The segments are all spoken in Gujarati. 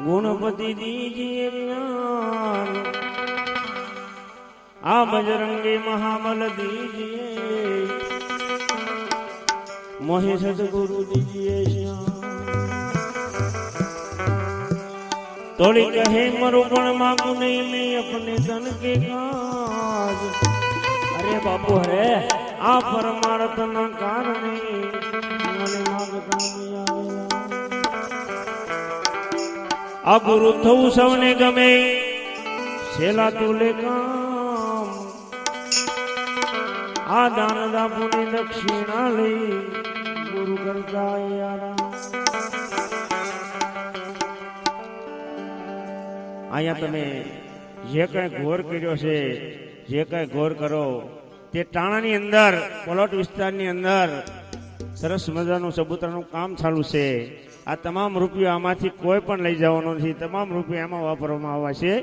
ગુણપતિ દીજીએ જ્ઞાન આ બજરંગે મહાબલ દીજીએ મોહે સદગુરુ દીજીએ તોડી કહે મરું પણ માગુ નહીં મેં અપને ધન કે કાજ. અરે બાપુ હરે આ પરમાર્થના કારણે મને માગતા નહીં આવેલા આ ગુરુ થવું સૌને ગમે. છેલા તુલે કામ. આ દાન દાપુની દક્ષિણા લઈ ગુરુ કરતા અહીંયા તમે જે કઈ ઘોર કર્યો છે, જે કઈ ઘોર કરો, તે ટાણાની અંદર, પલોટ વિસ્તારની અંદર સરસ મજાનું ચબૂતરાનું કામ ચાલુ છે. આ તમામ રૂપિયા આમાંથી કોઈ પણ લઈ જવાનો નથી. તમામ રૂપિયા એમાં વાપરવામાં આવે છે.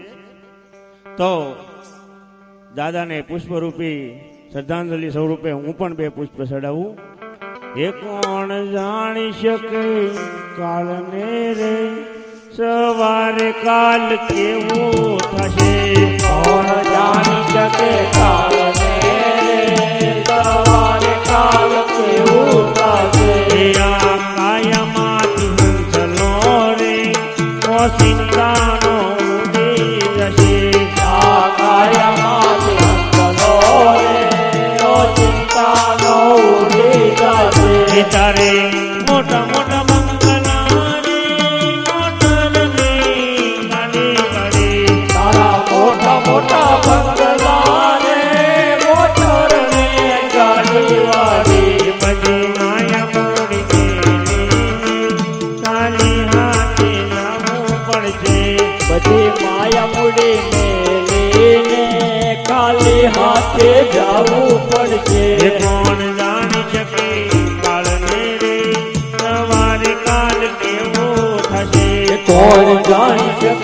તો દાદાને પુષ્પરૂપી શ્રદ્ધાંજલિ સ્વરૂપે હું પણ બે પુષ્પ ચડાવું. એ કોણ જાણી શકે કાળને રે? સવારે કાલ કેવું થશે? કોણ જાણી શકે કાળને માયા મૂડી મેલીને ખાલી હાથે જવું પડશે. કોણ જાણી શકે કાળને રે સવારે કાલ કેવો થશે? કોણ જાણી શકે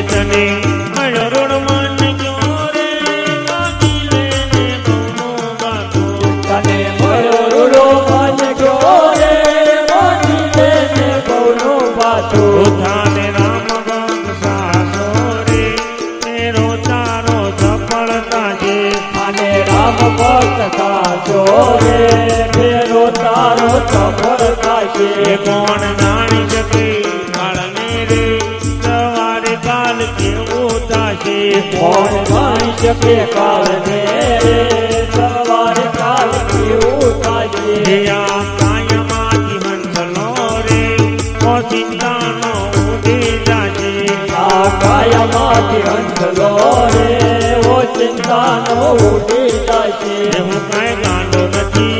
તને કોણ જાણી શકે કાળને? સવારે કાલ કેવું થશે આ કાયમાંથી હંસલો રે ઓ ચિંતાનો ઉડી જાશે આ કાયામાંથી હંસલો રે ઓ ચિંતાનો ઉડી જશે હું કાંઈ ગાંડો નથી.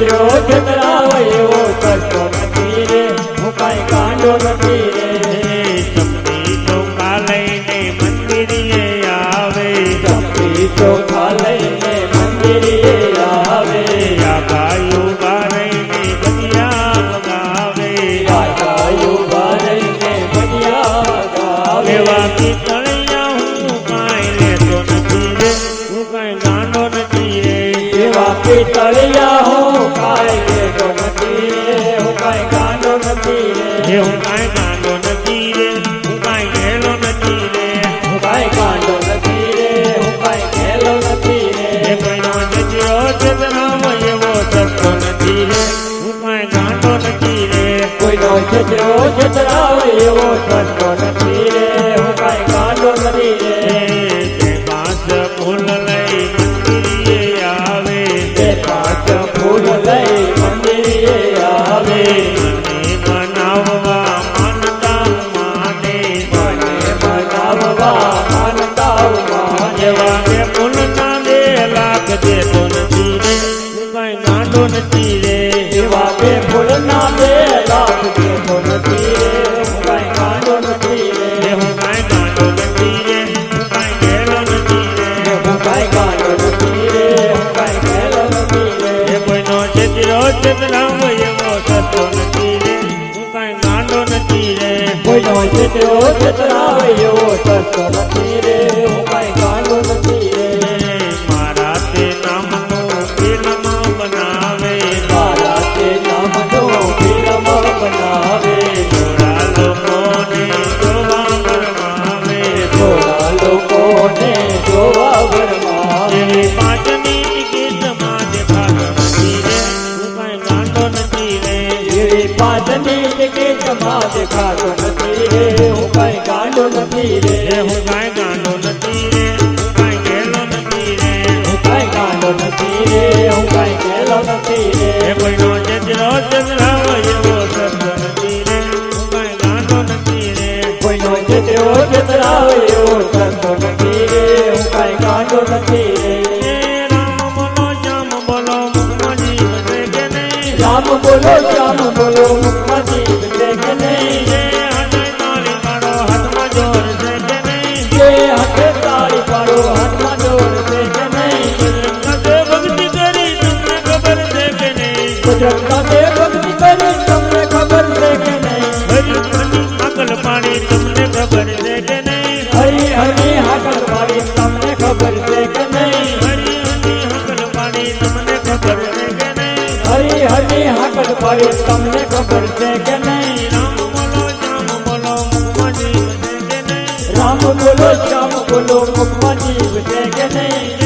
એવો કરતો નથી રે. હું કાંઈ કાંડો નથી રે. ચપટી ચોખા લઈને મંદિરે આવે. ચપટી ચોખા લઈને મંદિરે આવે. આ ગાયું ગારઈને ગજિયા વગાવે ગાયું ભરીને ભજિયા ગાવે. એવા પિતળિયા હું કાંઈ લેતો નથી રે. હું કાંઈ ગાંડો નથી રે. એવા પિતળિયા kadar Don't રે હું હરી હરી હાકલ પાડી તમને ખબર છે કે નહીં? હરી હરી હાકલ પાડી તમને ખબર છે કે રામ બોલો, શ્યામ બોલો, મુખમાં જીવ છે કે નહીં?